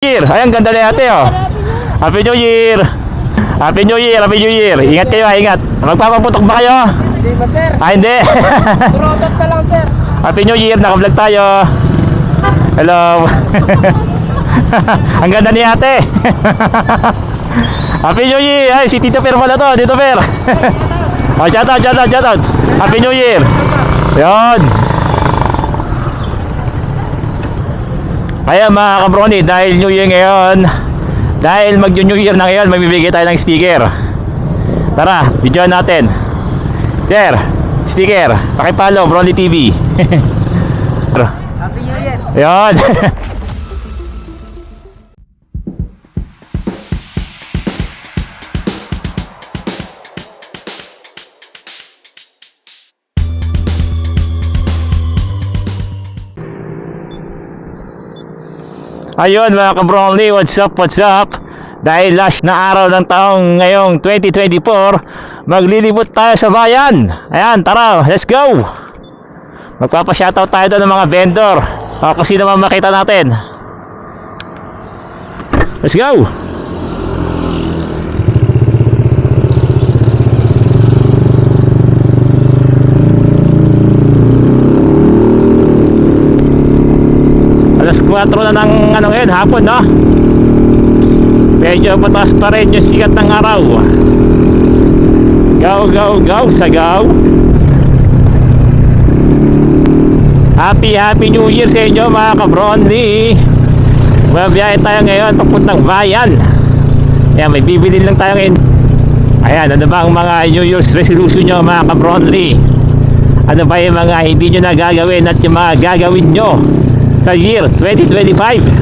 Year. Ay, ang ganda ni ate, oh. Happy New Year. Happy New Year, Happy New Year. Ingat kayo, ah, ingat. Magpapaputok ba kayo? Hindi ba, sir? Ah, hindi. Product ka lang, sir. Happy New Year, naka-vlog tayo. Hello. ang ganda ni ate. Happy New Year. Ay, si Tito Per pala to, Tito Per. oh, shout out, shout out, shout out. Happy New Year. Yon. Kaya mga kabroni, dahil New Year ngayon, dahil mag-New Year na ngayon, magbibigay tayo ng sticker. Tara, video natin. Sir, sticker. Pakipalo, Broly TV. Happy New Year. Yan. Ayun mga ka-Brownlee, what's up, what's up? Dahil last na araw ng taong ngayong 2024, maglilibot tayo sa bayan. Ayan, tara, let's go! Magpapa-shoutout tayo doon ng mga vendor. O kung sino man makita natin. Let's go! 4 na ng ano ngayon, hapon, no? Medyo pataas pa rin yung sikat ng araw. Go, go, go, sagaw! Happy Happy New Year sa inyo mga kabrondi Mabiyahe tayo ngayon papuntang bayan Ayan may bibili lang tayo ngayon Ayan ano ba ang mga New Year's resolution nyo mga kabrondi Ano ba yung mga hindi nyo na gagawin at yung mga gagawin nyo Sa year 2025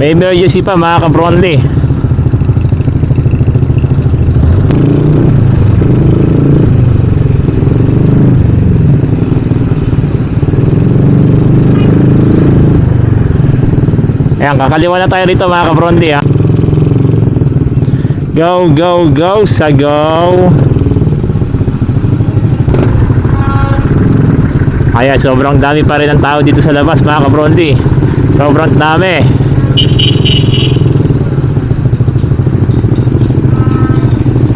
May emergency pa mga kabrondi Ayan, kakaliwa na tayo rito mga kabrondi ha. Go, go, go, sa go. Ayan, sobrang dami pa rin ng tao dito sa labas mga kabrondi. Sobrang dami.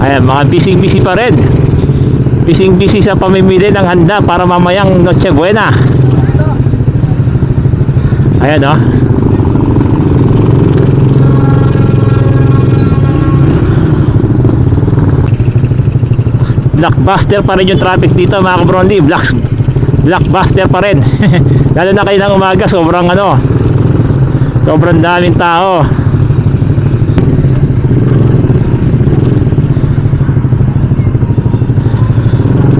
Ayan, mga busy-busy pa rin. Busy-busy sa pamimili ng handa para mamayang Noche Buena. Ayan, oh. Blockbuster pa rin yung traffic dito mga kabrondi. Blocks, blockbuster pa rin. Lalo na kailang umaga, sobrang ano, sobrang daming tao.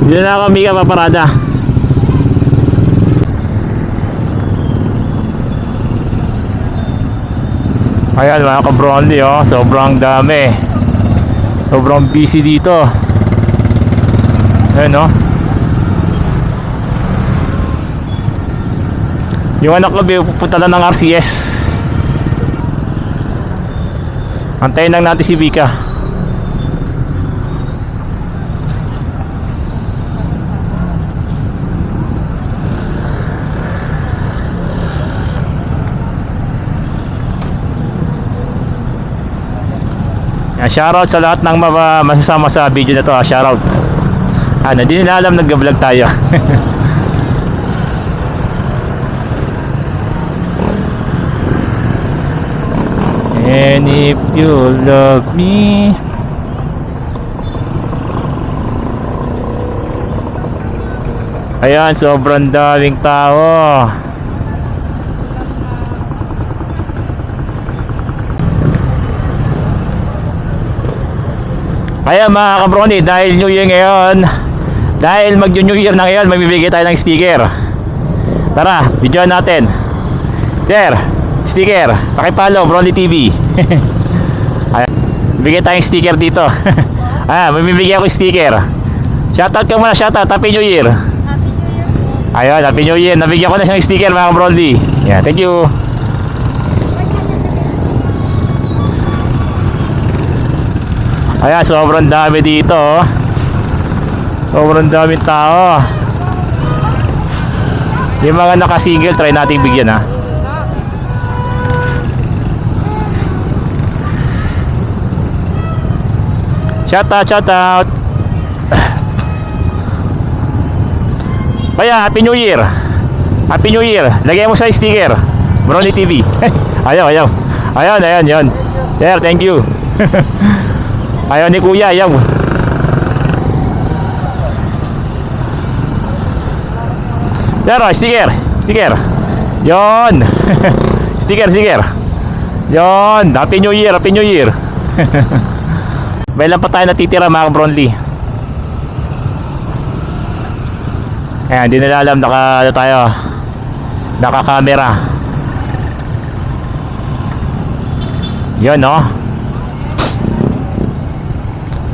Dito na kami kapaparada. Ayan mga kabrondi oh, sobrang dami. Sobrang busy dito. Ayan oh. Yung anak ko pupunta na ng RCS. Antayin lang natin si Vika. Yan, shoutout sa lahat ng mga masasama sa video na to. ah, Shoutout. Ano, hindi nila alam nag-vlog tayo. And if you love me Ayan, sobrang daming tao. Ayan mga kabroni, dahil New Year ngayon Dahil mag New Year na ngayon, magbibigay tayo ng sticker. Tara, video natin. Sir, sticker, pakipalo, Broly TV Bigyan tayong sticker dito. ah, bibigyan ko sticker. Shoutout ka muna, shoutout. Happy New Year. Ayun, Happy New Year. Nabigyan ko na siyang sticker mga Brody. Yeah, thank you. Ayan, sobrang dami dito. oh. Sobrang daming tao. Yung mga naka-single, try natin bigyan ha. Shout out, shout out. Kaya, Happy New Year. Happy New Year. Lagay mo sa sticker. Brony TV. ayaw, ayaw. Ayun, ayun, yun. Sir, thank you. ayaw ni Kuya, ayaw. Sir, oh, sticker. Sticker. Yon. sticker, sticker. Yon. Happy New Year, Happy New Year. May lang pa tayo natitira mga Bronly. Ayan, di nila alam naka ano tayo. Naka camera. Yun no.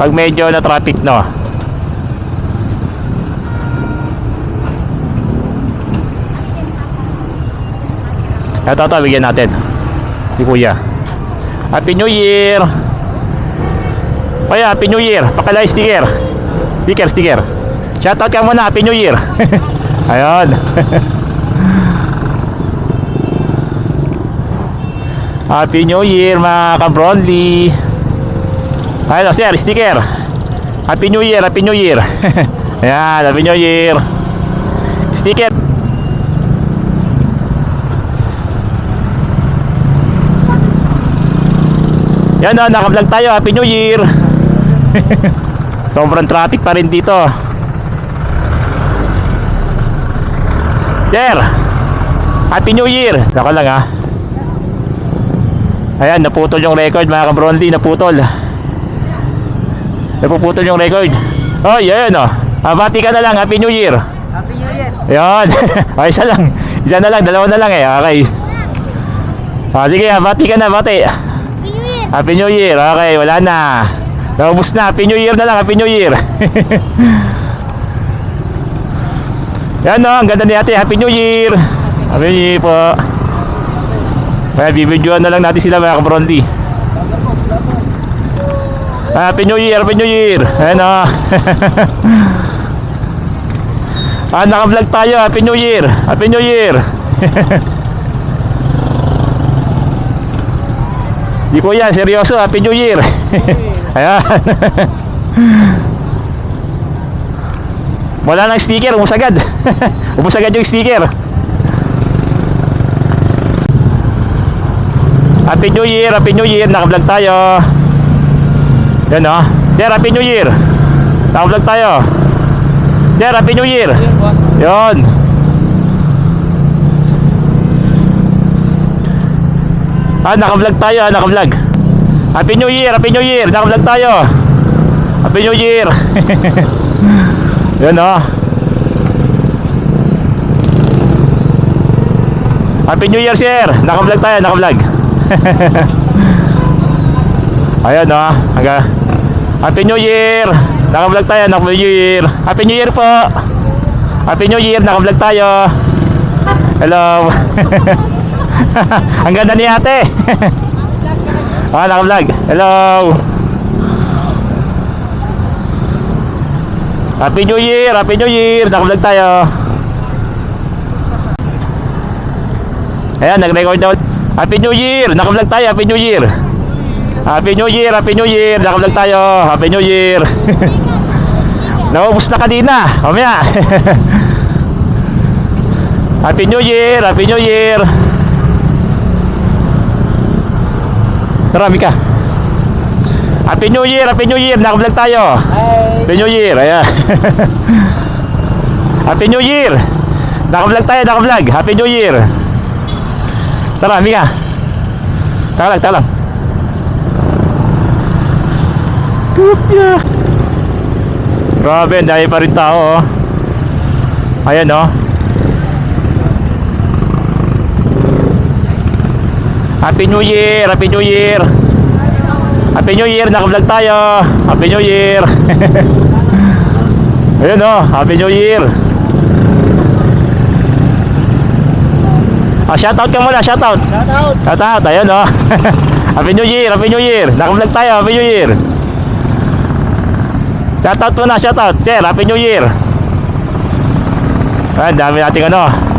Pag medyo na traffic no. Ito ito, bigyan natin. Si Kuya. Happy New Year! Kaya, Happy New Year. Pakala sticker. Sticker, sticker. Shoutout ka muna. Happy New Year. Ayun. Happy New Year mga ka-Bronly. Ayun, sir, sticker. Happy New Year, Happy New Year. Ayan, Happy New Year. Sticker. Yan o, naka-vlog tayo. Happy New Year. Sobrang traffic pa rin dito. Sir, Happy New Year. Naka lang ha. Ayan, naputol yung record mga kabrondi. Naputol. Napuputol yung record. Oh, yan o. Ah, bati ka na lang. Happy New Year. Happy New Year. Ayan. Ay, isa lang. Isa na lang. Dalawa na lang eh. Okay. Ah, sige, ah, bati ka na. Bati. Happy New Year. Okay, wala na. Naubos na. Happy New Year na lang. Happy New Year. Yan o, ang ganda ni ate. Happy New Year. Happy New Year po. Kaya bibidyoan na lang natin sila mga kabrondi. Happy New Year, Happy New Year. Ayan o. ah, naka-vlog tayo. Happy New Year. Happy New Year. Di ko yan, seryoso. Happy New Year. Ayan. Wala nang sticker, umus agad. umus agad yung sticker. Happy New Year, Happy New Year. Naka-vlog tayo. Yan o. Sir, Happy New Year. Naka-vlog tayo. Sir, Happy New Year. Yon. Ah, naka-vlog tayo, ah, naka-vlog. Happy New Year, Happy New Year. Naka-vlog tayo. Happy New Year. Yan oh. Happy New Year, sir. Naka-vlog tayo, naka-vlog. Ayan oh. Hangga. Happy New Year. Naka-vlog tayo, naka-New Year. Happy New Year po. Happy New Year, naka-vlog tayo. Hello. Ang ganda ni ate. Ah, naka-vlog. Hello. Happy New Year, Happy New Year. Naka-vlog tayo. Ayan, nag-record daw. Happy New Year. Naka-vlog tayo. Happy New Year. Happy New Year, Happy New Year. Naka-vlog tayo. Happy New Year. Naubos na kanina. Mamaya. Happy New Year, Happy New Year. Marami ka. Happy New Year, Happy New Year. Naka-vlog tayo. Hi. Happy New Year. Ayan. Happy New Year. Naka-vlog tayo, naka-vlog. Happy New Year. Tara, Mika. Tara lang, tara lang. Kupya. Grabe, dami pa rin tao, oh. Ayan, oh. Happy New Year, Happy New Year. Happy New Year, naka-vlog tayo. Happy New Year. Ayun oh, Happy New Year. Ah, shoutout ka muna, shoutout. Shout out. Shoutout, ayun oh. Happy New Year, Happy New Year. Naka-vlog tayo, Happy New Year. Shoutout muna, shoutout. Sir, Happy New Year. Ah, dami nating ano.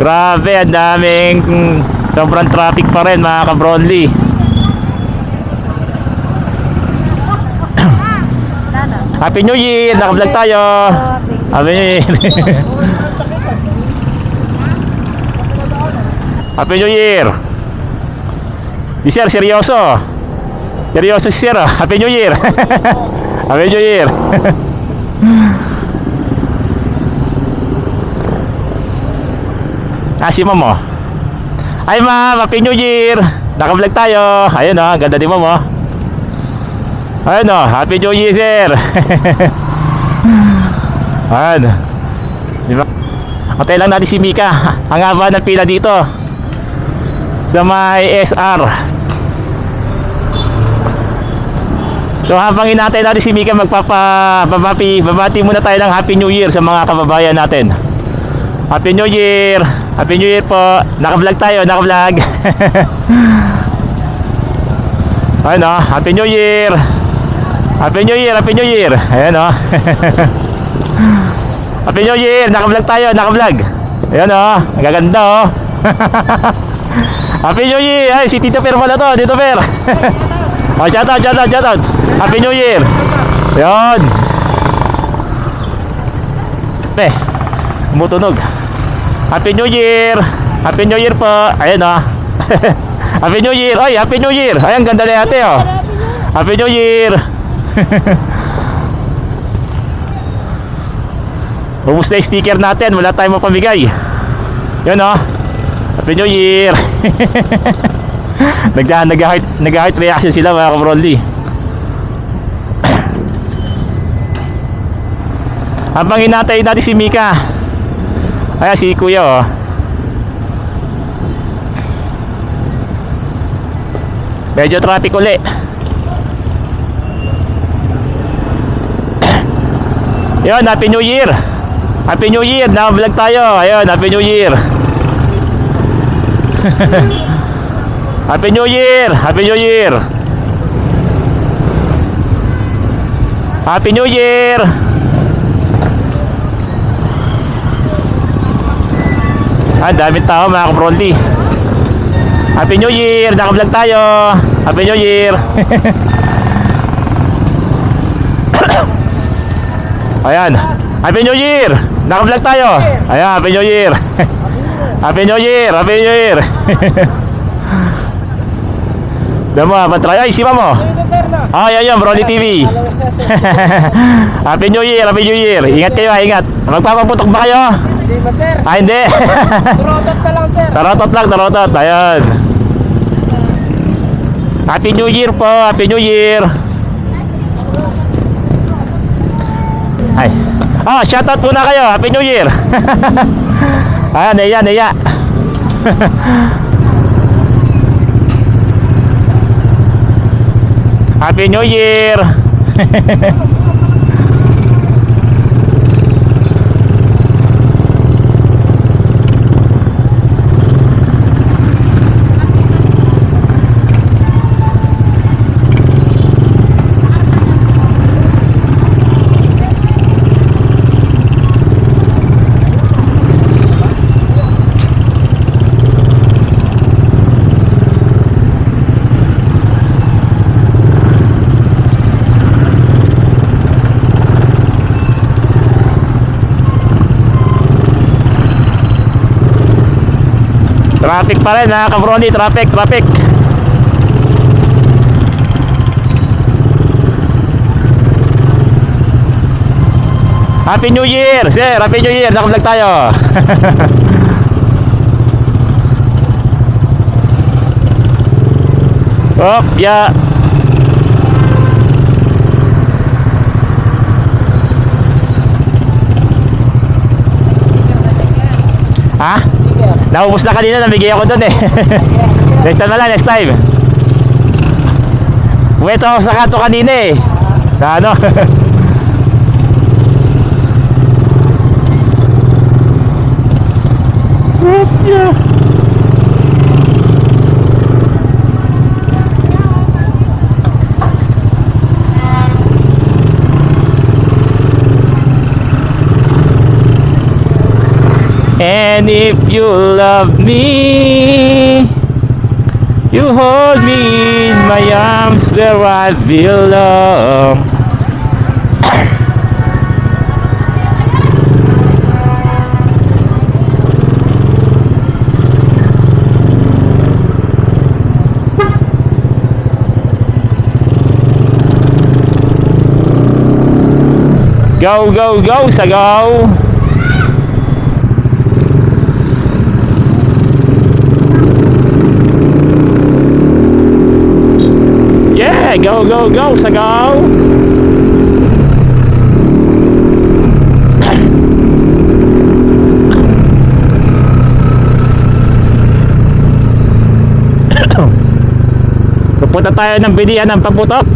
Grabe, ang daming mm, sobrang traffic pa rin mga ka-Brownlee. Happy New Year! Naka-vlog tayo! Happy New Year! Happy New Year! Si Sir, seryoso! Seryoso si Sir. Happy New Year! Happy New Year! ah, si Mamo. Ay ma'am, Happy New Year! Naka-vlog tayo. Ayun oh, ganda ni Mamo. Ayun oh, Happy New Year, sir. Ayun. Di ba? Patay lang natin si Mika. Ang haba ng pila dito. Sa may SR. So habang inatay natin si Mika magpapa babati, babati muna tayo ng Happy New Year sa mga kababayan natin. Happy New Year! Happy New Year po! Naka-vlog tayo, naka-vlog. Ayun oh, Happy New Year! Happy New Year, Happy New Year. Ayan oh. Happy New Year, naka-vlog tayo, naka-vlog. Ayan oh, gaganda oh. Happy New Year. Ay, si Tito Per pala to, Tito Per. oh, shout out, shout out, shout out. Happy New Year. Ayan. Eh, umutunog. Happy New Year. Happy New Year po. Ayan oh. Happy New Year. Ay, Happy New Year. Ay, ang ganda ni ate oh. Happy New Year. Ubus na sticker natin, wala tayong mapamigay. Yun oh. Happy New Year. Nag nag-heart nag-heart reaction sila mga kabrolli. Habang hinatay natin si Mika. Ayan si Kuya oh. Medyo traffic uli. Yun, Happy New Year. Happy New Year. Na-vlog tayo. Ayun, Happy New Year. Happy New Year. Happy New Year. Happy New Year. Ah, daming tao mga kaprondi. Happy New Year. Naka-vlog tayo. Happy New Year. Ayan. Happy New Year! Naka-vlog tayo. Ayan, Happy New Year. Happy New Year! Happy New Year! Damo, patry. Ay, si mo. Na. Ay, ayun, Brody TV. Happy New Year! Happy New Year! Ingat kayo, ah, ingat. Magpapaputok ba kayo? Hindi ba sir? Ah, hindi. Turotot ka lang sir. tarotot lang, tarotot. Ayan. Happy New Year po. Happy New Year. Ay. Ah, shoutout muna kayo. Happy New Year. Ayan, Neya, Neya. Happy New Year. Traffic pa rin ha, kabroni. Traffic, traffic. Happy New Year! Sir, Happy New Year! Naka-vlog tayo. Op, ya. Ha? Naubos na kanina, namigay ako doon eh. next na lang, next time. Wait ako sa kanto kanina eh. Na ano? And if you love me, you hold me in my arms where I belong. Go, go, go, Sagaw! Yeah, go, go, go, Sagaw! Pupunta tayo ng bilihan ng paputok.